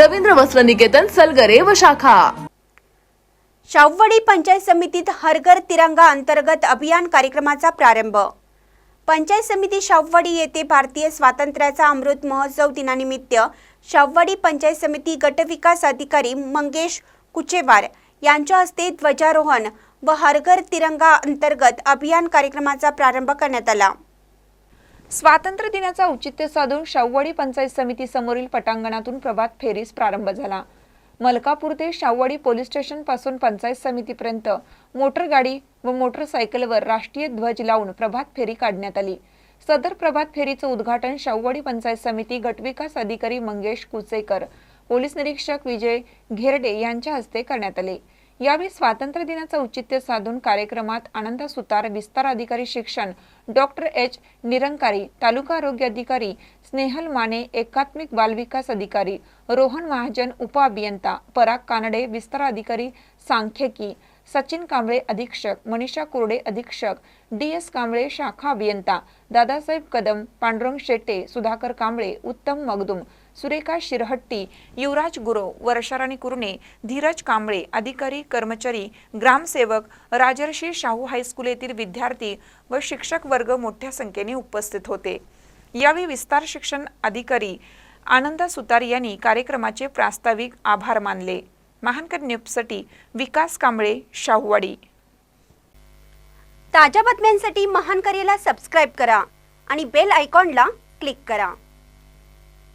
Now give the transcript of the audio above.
रवींद्र वस्त्र निकेतन सलगरे व शाखा. शाववाडी पंचायत समितीत हरघर तिरंगा अंतर्गत अभियान कार्यक्रमाचा प्रारंभ. पंचायत समिती शाववाडी येथे भारतीय स्वातंत्र्याचा अमृत महोत्सव दिनानिमित्त शाववाडी पंचायत समिती गटविकास अधिकारी मंगेश कुचेवार यांच्या हस्ते ध्वजारोहण व हरघर तिरंगा अंतर्गत अभियान कार्यक्रमाचा प्रारंभ करण्यात आला. स्वातंत्र्य दिनाचा औचित्य साधून शाववाडी पंचायत समिती समोरील पटांगणातून प्रभात फेरीस प्रारंभ झाला. मलकापूर ते शाववाडी पोलीस स्टेशनपासून पंचायत समितीपर्यंत मोटरगाडी व मोटरसायकलवर राष्ट्रीय ध्वज लावून प्रभात फेरी काढण्यात आली. सदर प्रभात फेरीचं उद्घाटन शाववाडी पंचायत समिती गटविकास अधिकारी मंगेश कुचेकर पोलीस निरीक्षक विजय घेरडे यांच्या हस्ते करण्यात आले. यावेळी स्वातंत्र्य दिनाचं औचित्य साधून कार्यक्रमात आनंद सुतार विस्तार अधिकारी शिक्षण डॉक्टर एच. निरंकारी तालुका आरोग्य अधिकारी स्नेहल माने एकात्मिक बालविकास अधिकारी रोहन महाजन उपअभियंता पराग कानडे विस्तार अधिकारी सांख्यिकी सचिन कांबळे अधीक्षक मनीषा कोरडे अधीक्षक डी एस कांबळे शाखा अभियंता दादासाहेब कदम पांडुरंग शेट्टे सुधाकर कांबळे उत्तम मगदुम सुरेखा शिरहट्टी युवराज गुरव वर्षाराणी कुरणे धीरज कांबळे अधिकारी कर्मचारी ग्रामसेवक राजर्षी शाहू हायस्कूल येथील विद्यार्थी व शिक्षक वर्ग मोठ्या संख्येने उपस्थित होते. यावेळी विस्तार शिक्षण अधिकारी आनंद सुतार यांनी कार्यक्रमाचे प्रास्ताविक आभार मानले. महानकर न्यूजसाठी विकास कांबळे शाहूवाडी. ताज्या बातम्यांसाठी महानकरेला सबस्क्राईब करा आणि बेल आयकॉनला क्लिक करा.